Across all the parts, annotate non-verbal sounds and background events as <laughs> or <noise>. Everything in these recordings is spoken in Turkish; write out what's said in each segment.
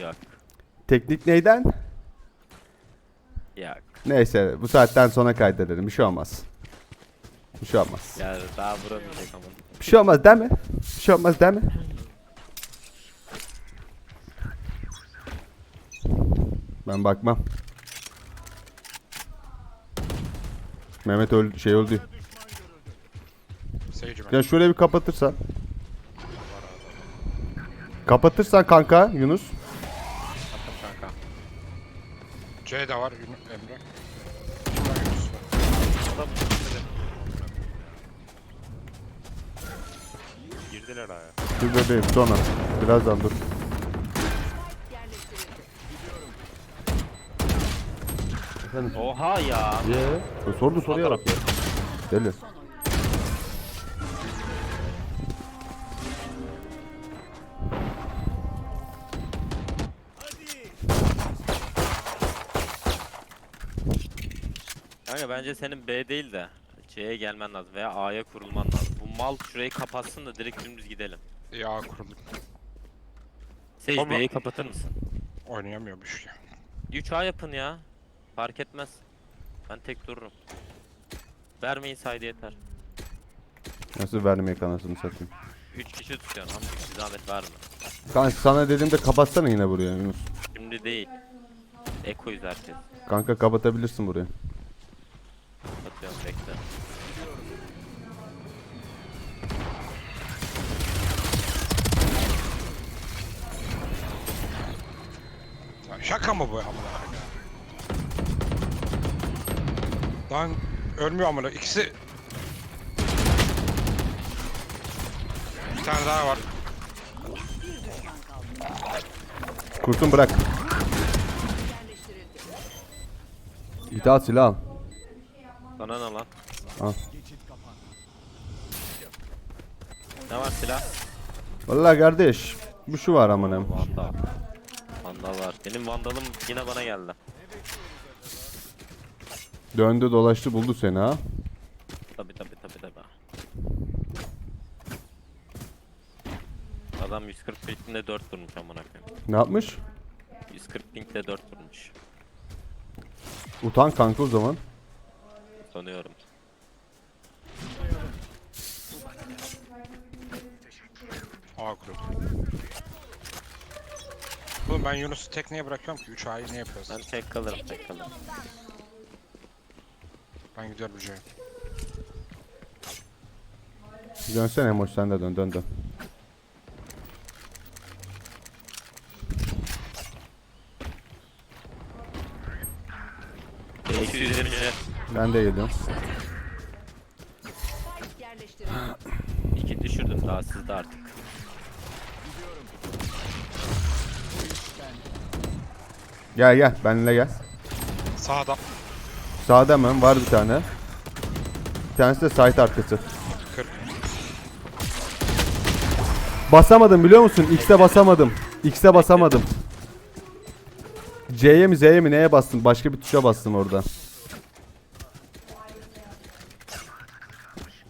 Yok. Teknik neyden? Yok. Neyse bu saatten sonra kaydedelim. Bir şey olmaz. Bir şey olmaz. Ya daha vuramayacak ama. Bir şey olmaz değil mi? Bir şey olmaz değil mi? Ben bakmam. Mehmet öldü, şey öldü. Seyirci ben. Ya şöyle bir kapatırsan. Kapatırsan kanka Yunus. C de var Yun- Emre. Kim var Yunus? Adam Girdiler aya. Dur bebeğim sonra. Birazdan dur. Efendim? Oha ya. Ye. Sordu soruya bak. Deli. Kanka bence senin B değil de C'ye gelmen lazım veya A'ya kurulman lazım. Bu mal şurayı kapatsın da direkt dümdüz gidelim. Ya kuruldum. Sage Ama- B'yi kapatır mısın? Oynayamıyormuş ya. 3A yapın ya. Fark etmez. Ben tek dururum. Vermeyin saydı yeter. Nasıl vermeye kanasını satayım. 3 kişi tutuyorsun ama bir zahmet verme. Kanka sana dediğimde kapatsana yine buraya Yunus. Şimdi değil. Ekoyuz herkes. Kanka kapatabilirsin burayı. Şaka mı bu amına? Lan ölmüyor amına. İkisi... Bir tane daha var. Kurtun bırak. İtaat silah al. Sana ne lan? Al. Ne var silah? Vallahi kardeş. Bu şu var amına. Vandal var. Benim vandalım yine bana geldi. Döndü dolaştı buldu seni ha. Tabi tabi tabi tabi. Adam 140 pingde 4 vurmuş amına koyayım. Ne yapmış? 140 pingde 4 vurmuş. Utan kanka o zaman. Sanıyorum. A kuruldu. Oğlum ben Yunus'u tekneye bırakıyorum ki 3 A'yı ne yapıyoruz? Ben tek kalırım tek kalırım. Ben gidiyorum C'ye. Dönsene Emoş sen de dön dön dön. Eksi 120 Ben de geliyorum. 2 düşürdüm daha sizde artık. Gel gel benimle gel. Sağda. Sağda hemen var bir tane. Bir tanesi de site arkası. 40. Basamadım biliyor musun? X'e basamadım. X'e basamadım. C'ye mi Z'ye mi neye bastım? Başka bir tuşa bastım orada.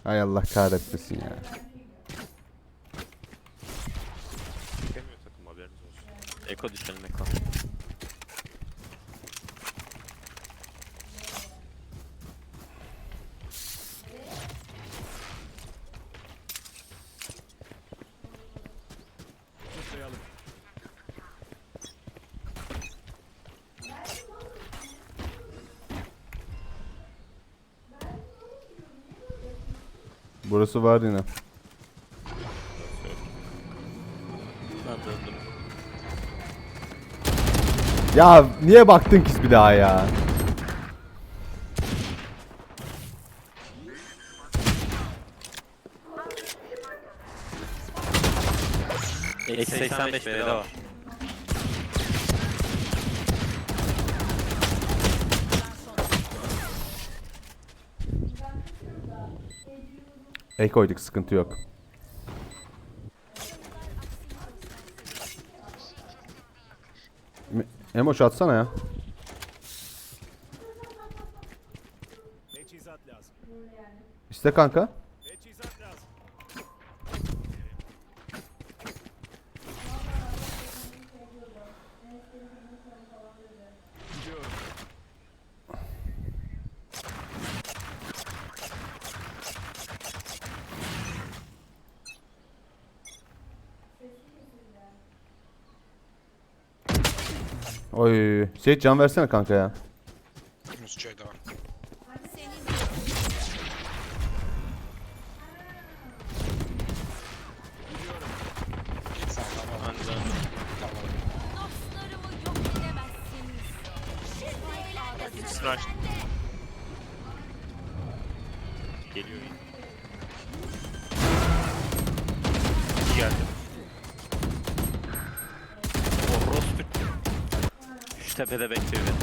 Hay Allah kahretmesin ya. Eko düşelim Eko. Burası var yine. Ben döndüm. Ya niye baktın ki bir daha ya? Eksi 85 B'de var. E koyduk sıkıntı yok. Emoş atsana ya. İste kanka. Teçhizat lazım. Şey can versene kanka ya. Yunus C'de var. Tepede bekliyor beni.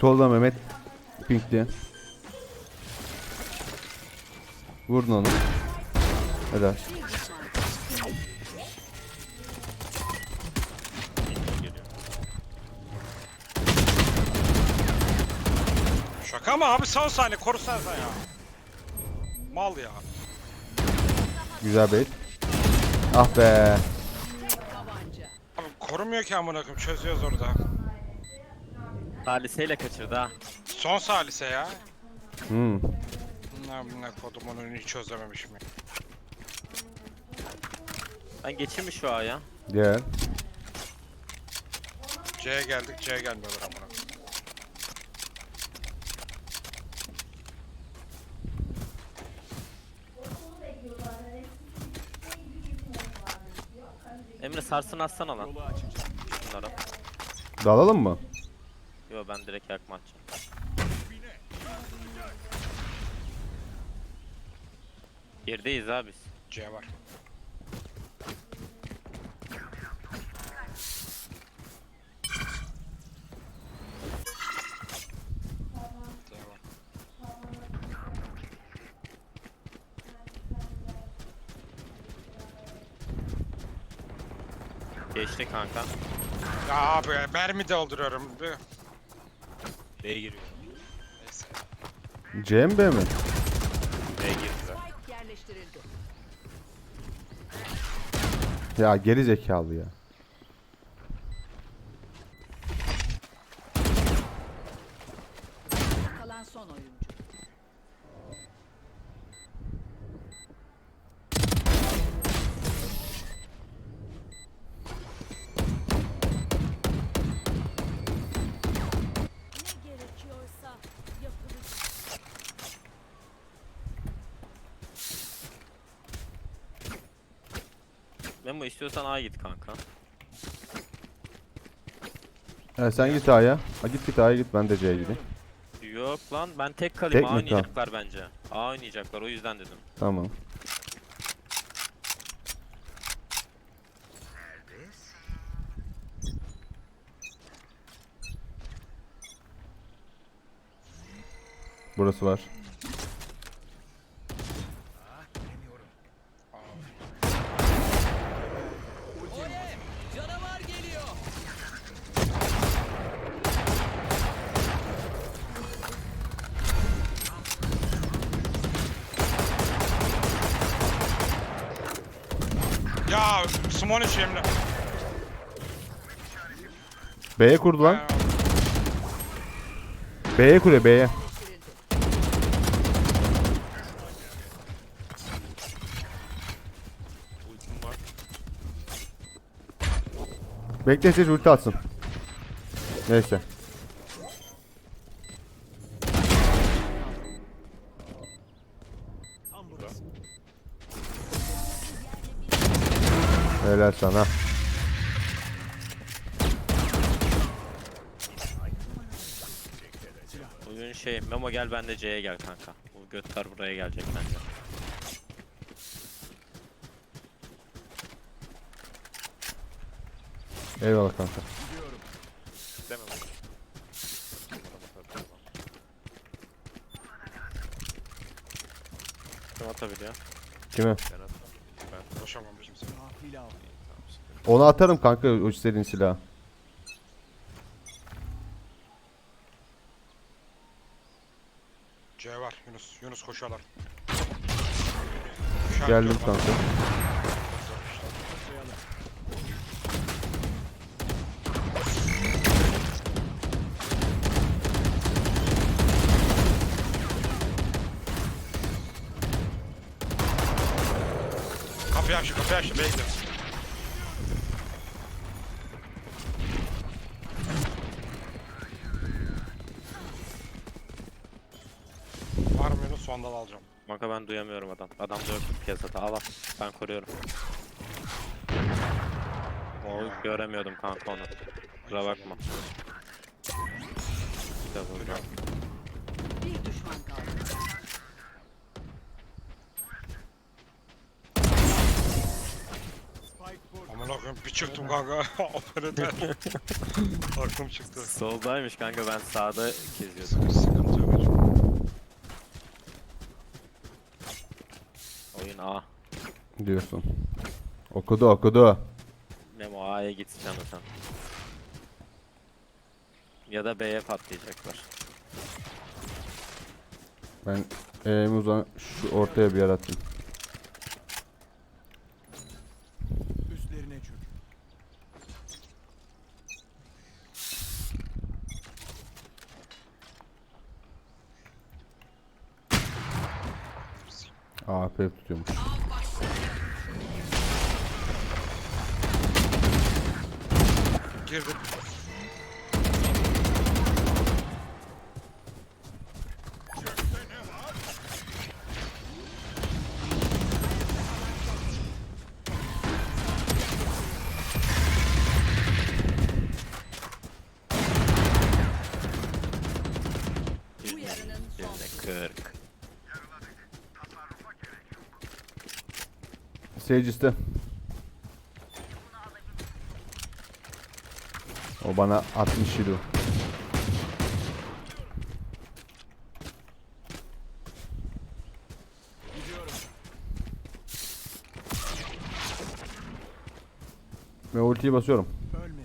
Solda Mehmet. Pinkli. Vurdun onu. Helal. Şaka mı abi son saniye korusana sen ya. Mal ya. Güzel bait. Ah be. Abi korumuyor ki amına koyayım çözüyoruz orada. Saliseyle kaçırdı ha. Son salise ya. Hmm. Bunlar bunlar kodum onu hiç çözememişim ya. Ben geçeyim mi şu A'ya? Gel. C'ye geldik C'ye gelmiyorlar amına. Emre sarsın atsana lan. Bunlara. Dalalım mı? Yo ben direkt yakma atacağım. Gerdeyiz abi biz. C var. Geçti kanka. Ya abi mermi dolduruyorum. B'ye giriyor. Neyse. C mi B mi? B'ye girdiler. yerleştirildi. Ya geri zekalı ya. Kalan son oyuncu. ne gerekiyorsa yapılacak. Memo istiyorsan A git kanka. Evet sen git A'ya. Ha git git A'ya git ben de C'ye gideyim. Yok lan ben tek kalayım. Tek A mi? Tamam. oynayacaklar bence. A oynayacaklar o yüzden dedim. Tamam. Burası var. Simon iş Emre. B'ye kurdu lan. B'ye kuruyor B'ye. Bekle seç ulti atsın. Neyse. Helal sana. Bugün şey Memo gel ben de C'ye gel kanka. Bu götler buraya gelecek bence. Eyvallah kanka. Demem. Kim atabiliyor? Kime? Ben atmam. Ben Koşamamışım sen. Onu atarım kanka o istediğin silahı. C var Yunus. Yunus koşuyorlar. Geldim İşaretliyorum kanka. Kapıyı aç, kapıyı aç. B'ye Kanka ben duyamıyorum adam. Adam da yok piyasada. Al al. Ben koruyorum. O göremiyordum kanka onu. Kusura bakma. İşte bu. Bir düşman kaldı. Aman akım bir çıktım kanka. <laughs> Operatör. <laughs> Aklım çıktı. Soldaymış kanka ben sağda <laughs> geziyordum. Sıkıntı yok. Oyun A. Diyorsun. Okudu okudu. Memo A'ya git canı sen. Ya da B'ye patlayacaklar. Ben eğimi uzan şu ortaya bir yer atayım. Üstlerine çök. AP tutuyormuş. Girdim. Bu yarının son. Yüzde 40. Sage iste. O bana 60 kilo. Ve ultiyi basıyorum. Ölme.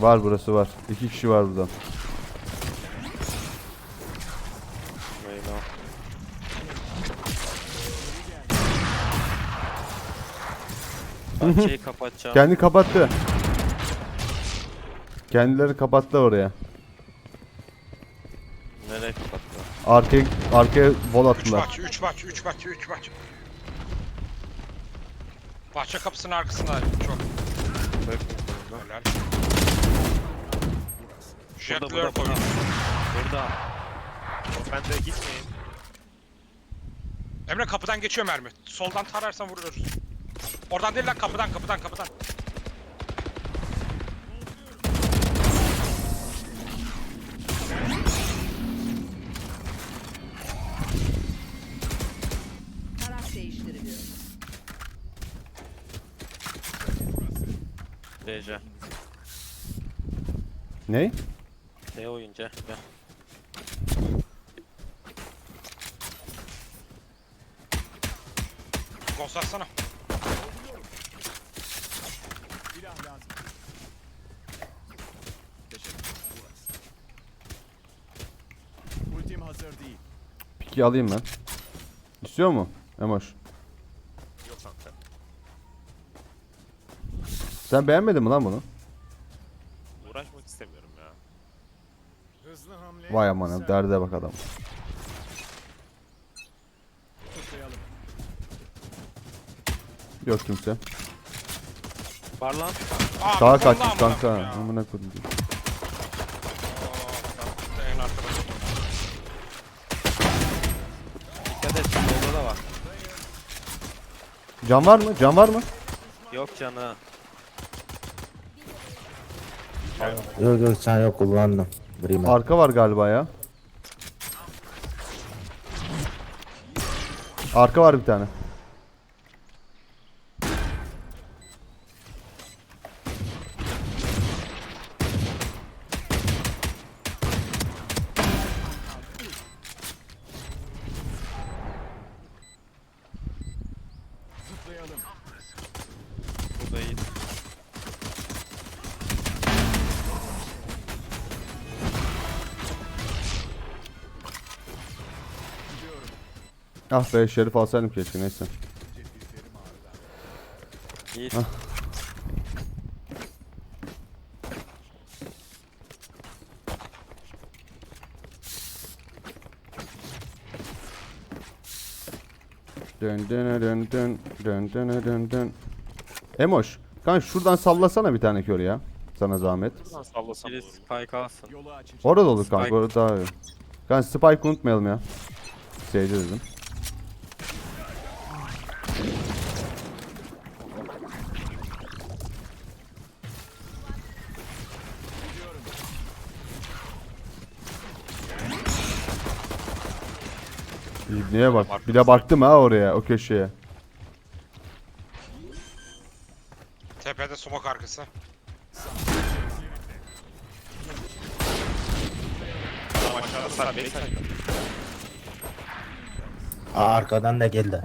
Var burası var. İki kişi var burada. Memo. Bahçeyi kapatacağım. Kendi kapattı. Kendileri kapattı oraya. Nereye kapattı? Arkaya arkaya vol 3 attılar. bahçe, 3 bahçe, 3 bahçe, 3 bahçe. Bahçe kapısının arkasında çok. Helal. Burada Jetler burada koy. burada. Burada. Ben de gitmeyin. Emre kapıdan geçiyor mermi. Soldan tararsan vururuz. Oradan değil lan kapıdan kapıdan kapıdan. Taraf değiştiriliyor. DC. Ne? D oyunca. Gel. Ghost atsana. Silah lazım. Teşekkür. Burası. Ultim hazır değil. Piki alayım ben. İstiyor mu? Emoş. Yok kanka. Sen beğenmedin mi lan bunu? Uğraşmak istemiyorum ya. Hızlı hamle. Vay aman derde bak adam. Yok kimse. Var lan. Aa, Sağa kaçmış kanka. Amına koydum. Can var mı? Can var mı? Yok canı. Yok yok sen yok kullandım. Brima. Arka var galiba ya. Arka var bir tane. Ah be şerif alsaydım keşke neyse. Ah. Dön dön dön dön dön dön dön dön. Emoş, kan şuradan sallasana bir tane kör ya. Sana zahmet. Sallasam. Biri spike. Orada olur kanka, orada daha iyi. Kan spike unutmayalım ya. Seyirci dedim. İbniye bak. Bir de baktım ha oraya, o köşeye. Tepede smoke arkası. Adam aşağıda sar. Backside. Aa, arkadan da geldi.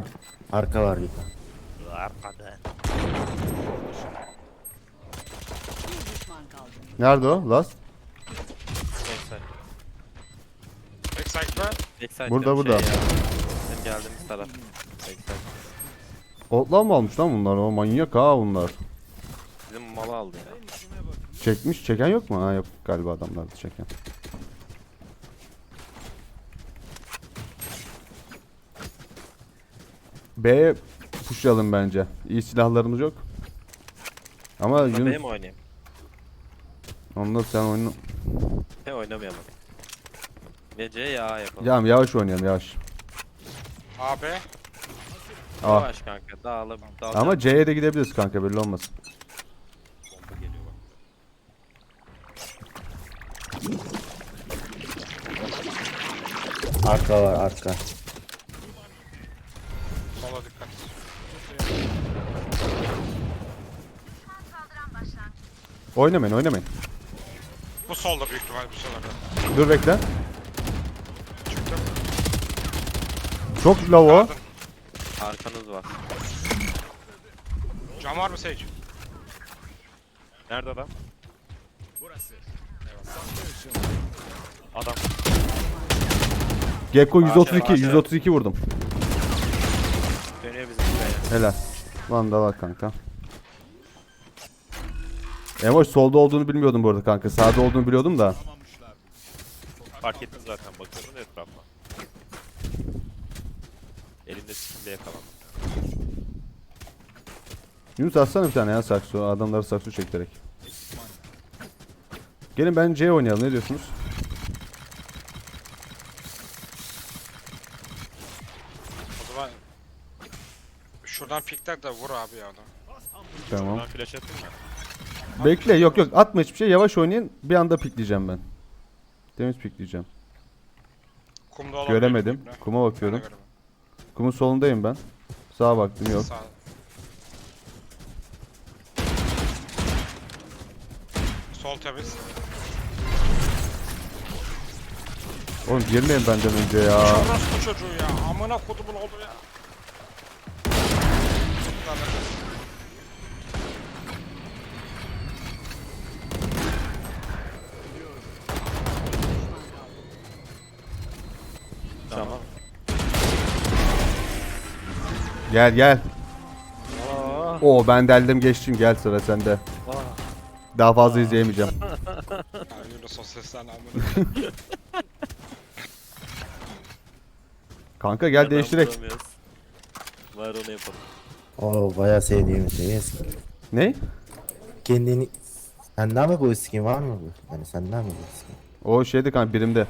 Arka var bir tane. Arkada. Bir düşman kaldı. Nerede o? Last? Backside. Burada, diyorum, burada. Bizim geldiğimiz taraf. Backside. Outlaw mı almış lan bunlar? O manyak ha bunlar. Bizim malı aldı ya. Çekmiş, çeken yok mu? Ha yok galiba adamlardı çeken. B'ye pushlayalım bence. İyi silahlarımız yok. Ama Ben Yunus, mi oynayayım? onunla sen oyunu... He oynamayalım. Ya C ya A yapalım. Tamam yavaş oynayalım yavaş. AB. A. Yavaş kanka dağılıp dağılıp. Ama C'ye de gidebiliriz kanka belli olmasın. Bomba geliyor bak. Arka var arka. Sola dikkat. Oynamayın oynamayın. Bu solda büyük ihtimal bu solda. Dur bekle. Çıktım. Çok low o. Arkanız var. Cam var mı Sage? Nerede adam? Adam. Gekko Aşağı, 132 aşağı. 132 vurdum. Dönüyor bizim buraya. Helal. Vandal var kanka. Emoş solda olduğunu bilmiyordum bu arada kanka. Sağda olduğunu biliyordum da. Fark ettim zaten bakıyordum Elimde sikimle yakalandım. Yunus atsana bir tane ya sakso. Adamları sakso çektirerek. Gelin ben C oynayalım. Ne diyorsunuz? O zaman şuradan pikler de vur abi ya adam. Tamam. Ben flash. Bekle. Yok yok. Atma hiçbir şey. Yavaş oynayın. Bir anda pikleyeceğim ben. Temiz pikleyeceğim. Kumda. Göremedim. Kuma Ben de bakıyorum. göremedim. Kumun solundayım ben. Sağa baktım yok. Sağ. Sol temiz. Oğlum girmeyin benden önce ya. Orospu çocuğu ya. Amına kodumun oldu ya. Gel gel. Aa, Oo ben deldim geçtim. Gel sıra sende. aa. Daha fazla izleyemeyeceğim. Amına. <laughs> Kanka gel Hemen değiştirek. vuramıyoruz. Var onu yapalım. O bayağı sevdiğim şey. Ne? Kendini... Senden mi bu skin var mı bu? Yani senden mi bu skin? O şeydi kanka birimde.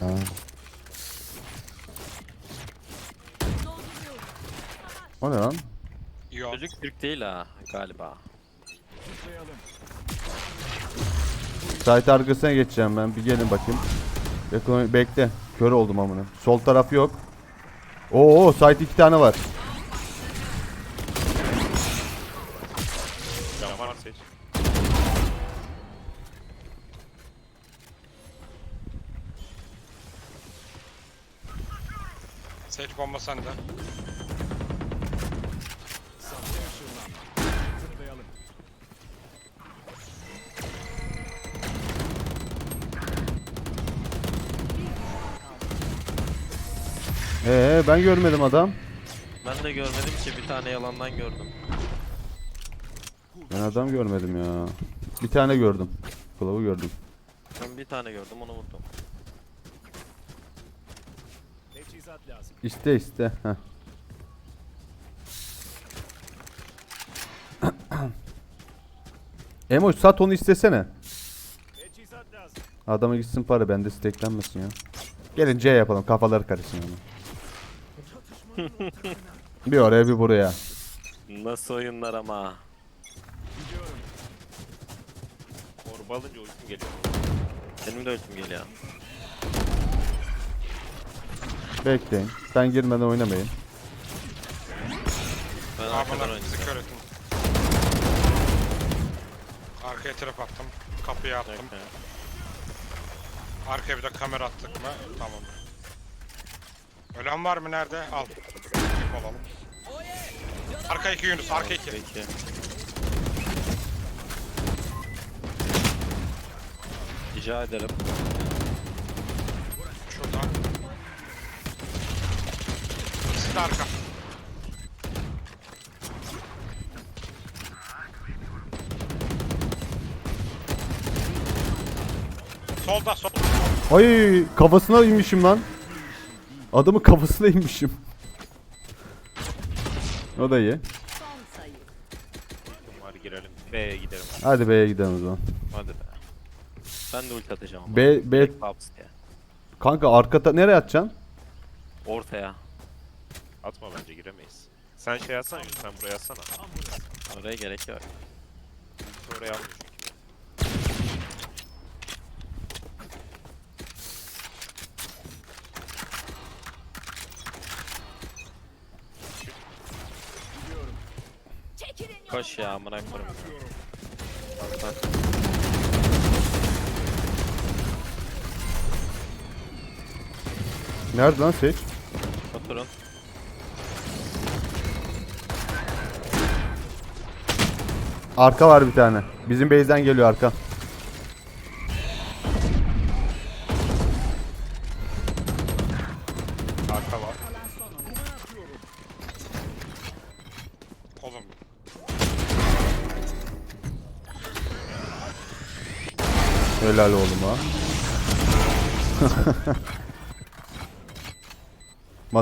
Ha. O ne lan? Ol. Çocuk Türk değil ha galiba. Site arkasına geçeceğim ben. Bir gelin bakayım. Yakın, bekle. Kör oldum amına. Sol taraf yok. Oo site iki tane var. Cam var seç. Sage bomba sende. Ee ben görmedim adam. Ben de görmedim ki bir tane yalandan gördüm. Ben adam görmedim ya. Bir tane gördüm. Kılavu gördüm. Ben bir tane gördüm onu vurdum. Teçhizat lazım. İste iste. Heh. <clears throat> Sat onu istesene. Teçhizat lazım. Adama gitsin para bende steklenmesin ya. Gelin C yapalım kafaları karışsın ama. <laughs> bir oraya bir buraya. Nasıl oyunlar ama. Gidiyorum. Orba alınca ultim geliyor. Benim de ultim geliyor. Bekleyin. Ben girmeden oynamayın. Ben arkadan bizi oynayacağım. kör ettin. Arkaya trap attım. Kapıya attım. Bekle. Arkaya bir de kamera attık mı? Tamam. Ölen var mı nerede? Al. Tip olalım. Arka iki Yunus, arka iki. Peki. Rica ederim. Şurada. İkisi de arka. Solda, sol. Ay kafasına inmişim lan. Adamın kafasına inmişim. O da iyi. Son sayı. Ultim var girelim. B'ye gidelim. Hadi B'ye gidelim o zaman. Hadi be. Ben de ulti atacağım ama. B, B Pops diye. kanka arka ta- nereye atacaksın? Ortaya. Atma bence giremeyiz. Sen şey atsana sen buraya atsana. Oraya gerek yok. Oraya almış Koş ya amına koyayım. Bak bak. Nerede lan seç? Oturun. Arka var bir tane. Bizim base'den geliyor. Arka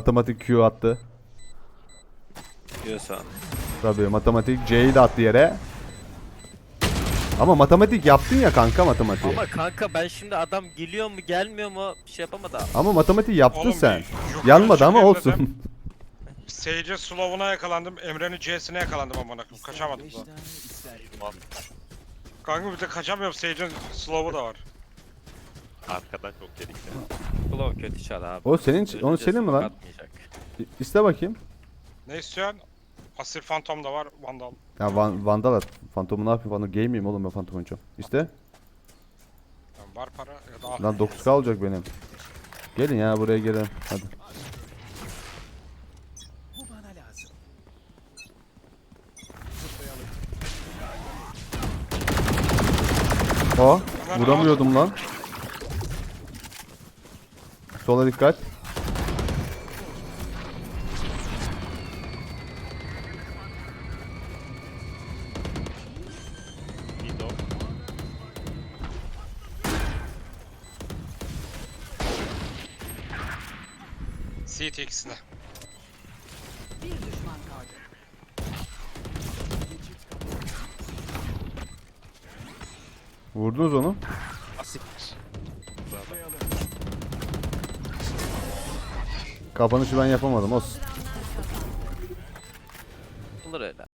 Matematik Q attı. Diyorsan. Tabii matematik C'yi de attı yere. Ama matematik yaptın ya kanka matematiği. Ama, Ama kanka ben şimdi adam geliyor mu gelmiyor mu bir şey yapamadı. matematiği yaptın Oğlum, sen. yukarı Yanmadı ama çıkayım olsun. dedim. Sage'e slow'una yakalandım. Emre'nin C'sine yakalandım amına koyayım. Kaçamadım da. Kanka bir de kaçamıyorum. Sage'in slow'u da var. Arkadan çok ya. Claw kötü çar abi. O senin onu Ölünce senin mi lan? atmayacak. İ- İste bakayım. Ne istiyorsun? Asil Phantom da var. Vandal. Ya Van, Vandal at. Fantomu ne yapayım? Vandal game miyim oğlum ben Fantom oynayacağım. İste. Yani var para ya da al. Lan 9k olacak benim. Gelin ya buraya gelin. Hadi. Bu bana lazım. O. Vuramıyordum lan. Sola dikkat. Kapanışı ben yapamadım olsun.